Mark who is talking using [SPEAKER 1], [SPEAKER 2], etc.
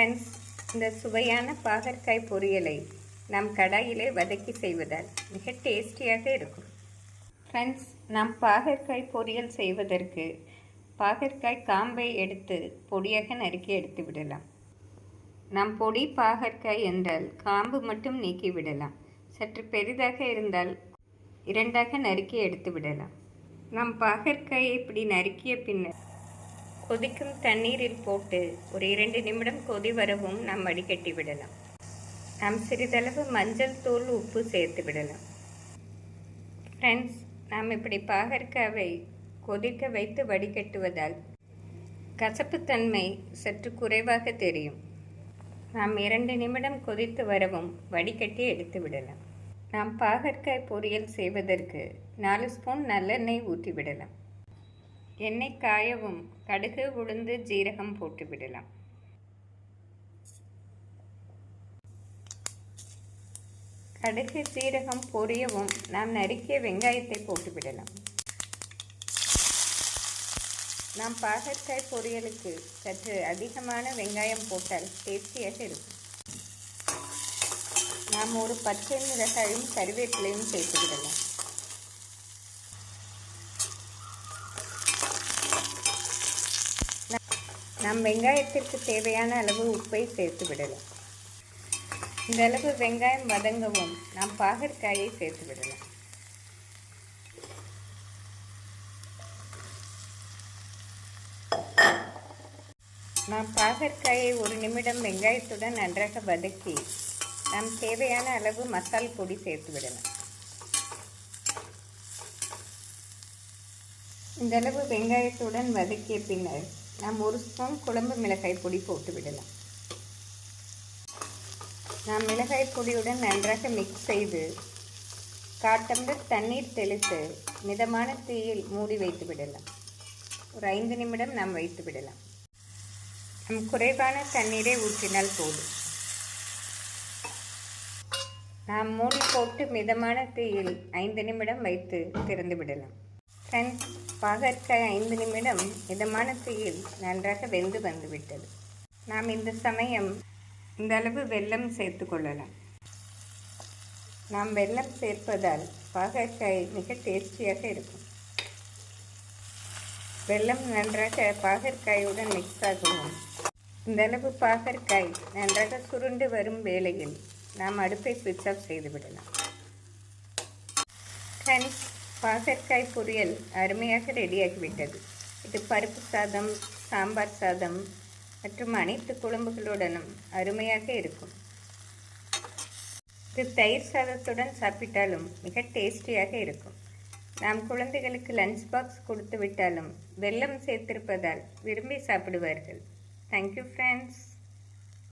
[SPEAKER 1] Friends இந்த சுவையான பாகற்காய் பொரியலை நாம் கடாயிலே வதக்கி செய்வதால் மிக டேஸ்டியாக இருக்கும். ஃப்ரெண்ட்ஸ் நாம் பாகற்காய் பொரியல் செய்வதற்கு பாகற்காய் காம்பை எடுத்து பொடியாக நறுக்கி எடுத்து விடலாம். நாம் பொடி பாகற்காய் என்றால் காம்பு மட்டும் நீக்கி விடலாம். சற்று பெரிதாக இருந்தால் இரண்டாக நறுக்கி எடுத்து விடலாம். நாம் பாகற்காயை இப்படி நறுக்கிய பின்னர் கொதிக்கும் தண்ணீரில் போட்டு ஒரு இரண்டு நிமிடம் கொதி வரவும் நாம் வடிகட்டி விடலாம். நாம் சிறிதளவு மஞ்சள் தூள் உப்பு சேர்த்து விடலாம். ஃப்ரெண்ட்ஸ் நாம் இப்படி பாகற்காவை கொதிக்க வைத்து வடிகட்டுவதால் கசப்புத்தன்மை சற்று குறைவாக தெரியும். நாம் இரண்டு நிமிடம் கொதித்து வரவும் வடிகட்டி எடுத்து விடலாம். நாம் பாகற்காய் பொரியல் செய்வதற்கு நாலு ஸ்பூன் நல்லெண்ணெய் ஊற்றி விடலாம். எண்ணெய் காயவும் கடுகு உளுந்து ஜீரகம் போட்டு விடலாம். கடுகு சீரகம் பொரியவும் நாம் நறுக்கிய வெங்காயத்தை போட்டு விடலாம். நாம் பாகற்காய் பொரியலுக்கு சற்று அதிகமான வெங்காயம் போட்டால் டேஸ்டியாக இருக்கும். நாம் ஒரு பச்சை மிளகாயும் கருவேப்பிலையும் சேர்த்து விடலாம். நம் வெங்காயத்திற்கு தேவையான அளவு உப்பை சேர்த்து விடலாம். இந்த அளவு வெங்காயம் வதங்கவும் நாம் பாகற்காயை சேர்த்து விடலாம். நாம் பாகற்காயை ஒரு நிமிடம் வெங்காயத்துடன் நன்றாக வதக்கி நாம் தேவையான அளவு மசால் பொடி சேர்த்து விடலாம். இந்த அளவு வெங்காயத்துடன் வதக்கிய பின்னர் நாம் ஒரு ஸ்பூன் குழம்பு மிளகாய் பொடி போட்டு விடலாம். நாம் மிளகாய் பொடியுடன் நன்றாக மிக்ஸ் செய்து காட்டம்பர் தண்ணீர் தெளித்து மிதமான தீயில் மூடி வைத்து விடலாம். ஒரு ஐந்து நிமிடம் நாம் வைத்து விடலாம். நம் குறைவான தண்ணீரை ஊற்றினால் போதும். நாம் மூடி போட்டு மிதமான தீயில் ஐந்து நிமிடம் வைத்து திறந்து விடலாம். ஃப்ரெண்ட்ஸ் பாகற்காய் ஐந்து நிமிடம் மிதமான தீயில் நன்றாக வெந்து வந்துவிட்டது. நாம் இந்த சமயம் இந்த அளவு வெல்லம் சேர்த்து கொள்ளலாம். நாம் வெல்லம் சேர்ப்பதால் பாகற்காய் மிக டேஸ்டியாக இருக்கும். வெல்லம் நன்றாக பாகற்காயுடன் மிக்ஸ் ஆகவும் இந்த அளவு பாகற்காய் நன்றாக சுருண்டு வரும் வேளையில் நாம் அடுப்பை சுவிட்ச் ஆஃப் செய்து விடலாம். ஃப்ரெண்ட்ஸ் பாகற்காய் பொரியல் அருமையாக ரெடியாகிவிட்டது. இது பருப்பு சாதம் சாம்பார் சாதம் மற்றும் அனைத்து குழம்புகளுடனும் அருமையாக இருக்கும். இது தயிர் சாதத்துடன் சாப்பிட்டாலும் மிக டேஸ்டியாக இருக்கும். நாம் குழந்தைகளுக்கு லஞ்ச் பாக்ஸ் கொடுத்து விட்டாலும் வெல்லம் சேர்த்திருப்பதால் விரும்பி சாப்பிடுவார்கள். Thank you friends